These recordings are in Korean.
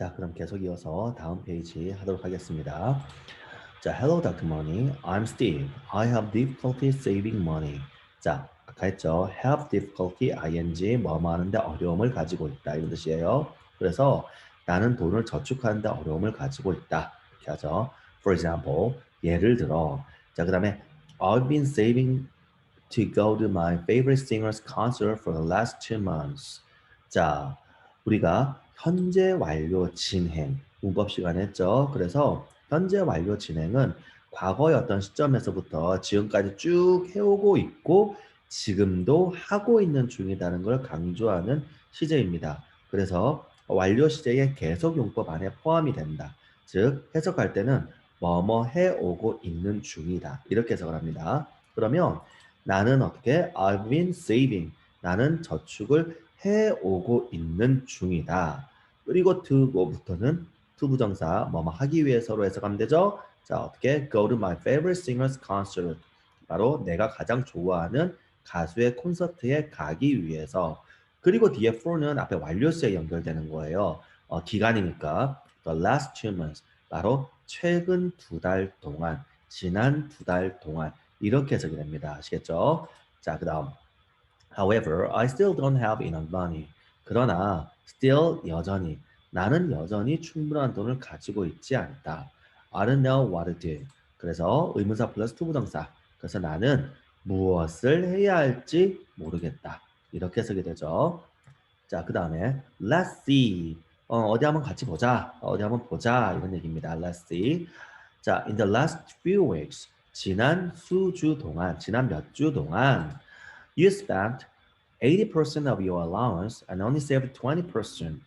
자, 그럼 계속 이어서 다음 페이지 하도록 하겠습니다. 자, hello Dr. Money. I'm Steve. I have difficulty saving money. 자, 아까 했죠. have difficulty ing 뭐뭐 하는데 어려움을 가지고 있다 이런 뜻이에요. 그래서 나는 돈을 저축하는데 어려움을 가지고 있다. 이렇게 하죠. For example, 예를 들어 자, 그 다음에 I've been saving to go to my favorite singer's concert for the last two months. 자, 우리가 현재 완료 진행 문법 시간 했죠. 그래서 현재 완료 진행은 과거의 어떤 시점에서부터 지금까지 쭉 해오고 있고 지금도 하고 있는 중이라는 걸 강조하는 시제입니다. 그래서 완료 시제의 계속 용법 안에 포함이 된다. 즉 해석할 때는 뭐뭐 해오고 있는 중이다. 이렇게 해석을 합니다. 그러면 나는 어떻게 I've been saving 나는 저축을 해오고 있는 중이다. 그리고 to고부터는 to 부정사 뭐뭐 하기 위해서로 해석하면 되죠. 자 어떻게 go to my favorite singer's concert 바로 내가 가장 좋아하는 가수의 콘서트에 가기 위해서 그리고 뒤에 for는 앞에 완료수에 연결되는 거예요. 어, 기간이니까 the last two months 바로 최근 두 달 동안 지난 두 달 동안 이렇게 해석이 됩니다. 아시겠죠? 자, 그 다음 However, I still don't have enough money. 그러나 still 여전히 나는 여전히 충분한 돈을 가지고 있지 않다. I don't know what to do. 그래서 의문사 플러스 투부정사. 그래서 나는 무엇을 해야 할지 모르겠다. 이렇게 해석이 되죠. 자, 그 다음에 let's see. 어, 어디 한번 같이 보자. 어디 한번 보자. 이런 얘기입니다. Let's see. 자, in the last few weeks. 지난 수주 동안, 지난 몇 주 동안 you spent 80% of your allowance and only saved 20%.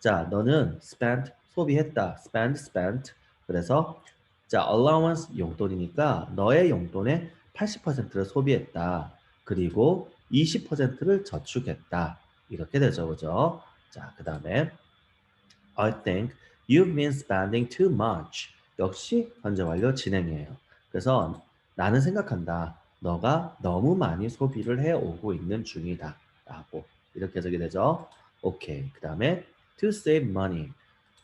자, 너는 spent 소비했다. spend, spent. 그래서 자, allowance 용돈이니까 너의 용돈의 80%를 소비했다. 그리고 20%를 저축했다. 이렇게 되죠. 그죠? 자, 그 다음에 I think you've been spending too much. 역시 현재 완료 진행이에요. 그래서 나는 생각한다. 너가 너무 많이 소비를 해오고 있는 중이다. 라고 이렇게 해석이 되죠. 오케이. 그 다음에 to save money.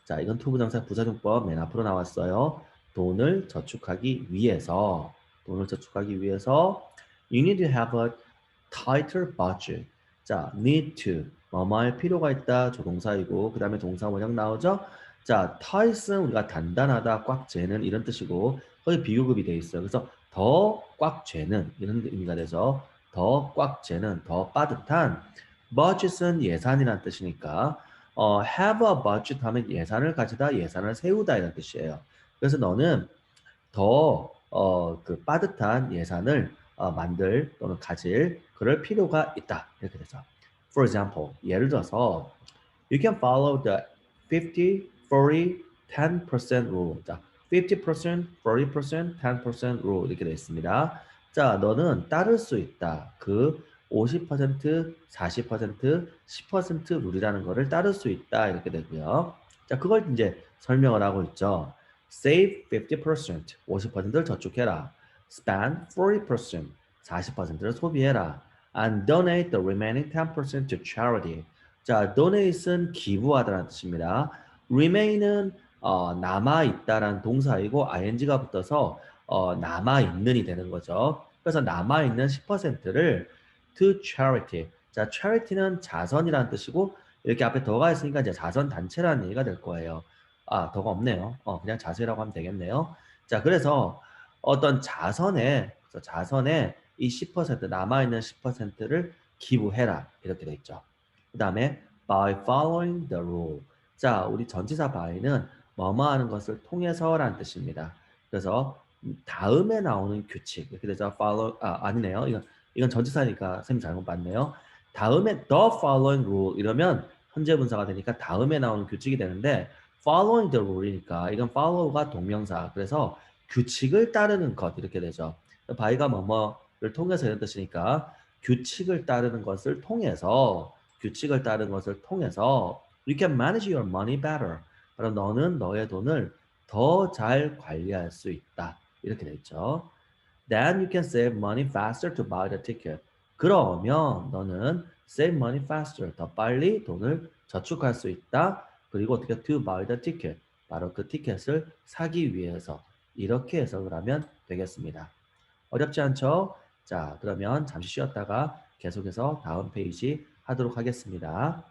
자, 이건 투부정사 부사용법 맨 앞으로 나왔어요. 돈을 저축하기 위해서 돈을 저축하기 위해서 you need to have a tighter budget. 자, need to 뭐뭐 할 필요가 있다 조동사이고 그 다음에 동사 원형 나오죠. 자, tight은 우리가 단단하다, 꽉 재는 이런 뜻이고 거기 비유급이 돼 있어요. 그래서 더꽉 재는 이런 의미가 되죠. 더꽉 재는 더 빠듯한 budget은 예산이라는 뜻이니까 어, have a budget 하면 예산을 가지다, 예산을 세우다 이런 뜻이에요. 그래서 너는 더 어, 그 빠듯한 예산을 어, 만들 또는 가질 그럴 필요가 있다 이렇게 되죠. For example, 예를 들어서 you can follow the 50, 40, 10% rule. 자, 50%, 40%, 10% rule 이렇게 되어 있습니다. 자, 너는 따를 수 있다. 그 50%, 40%, 10% 룰이라는 거를 따를 수 있다. 이렇게 되고요. 자, 그걸 이제 설명을 하고 있죠. Save 50%, 50%를 저축해라. Spend 40%, 40%를 소비해라. And donate the remaining 10% to charity. 자, donate은 기부하다라는 뜻입니다. remain은 어, 남아 있다라는 동사이고 ing가 붙어서 어, 남아 있는이 되는 거죠. 그래서 남아 있는 10%를 to charity. 자, charity는 자선이라는 뜻이고 이렇게 앞에 더가 있으니까 이제 자선 단체라는 얘기가 될 거예요. 아, 더가 없네요. 어, 그냥 자세라고 하면 되겠네요. 자, 그래서 어떤 자선에 자선에 이 10% 남아 있는 10%를 기부해라 이렇게 돼 있죠. 그다음에 by following the rule. 자, 우리 전치사 by는 뭐뭐 하는 것을 통해서라는 뜻입니다. 그래서 다음에 나오는 규칙 이렇게 되죠. follow 아 아니네요. 이건 이건 전치사니까 쌤이 잘못 봤네요. 다음에 the following rule 이러면 현재 분사가 되니까 다음에 나오는 규칙이 되는데 following the rule이니까 이건 follow가 동명사 그래서 규칙을 따르는 것 이렇게 되죠. 바이가 뭐뭐를 통해서 이런 뜻이니까 규칙을 따르는 것을 통해서 규칙을 따르는 것을 통해서 you can manage your money better. 바로 너는 너의 돈을 더 잘 관리할 수 있다. 이렇게 돼 있죠. Then you can save money faster to buy the ticket. 그러면 너는 save money faster. 더 빨리 돈을 저축할 수 있다. 그리고 어떻게 to buy the ticket. 바로 그 티켓을 사기 위해서 이렇게 해석을 하면 되겠습니다. 어렵지 않죠? 자, 그러면 잠시 쉬었다가 계속해서 다음 페이지 하도록 하겠습니다.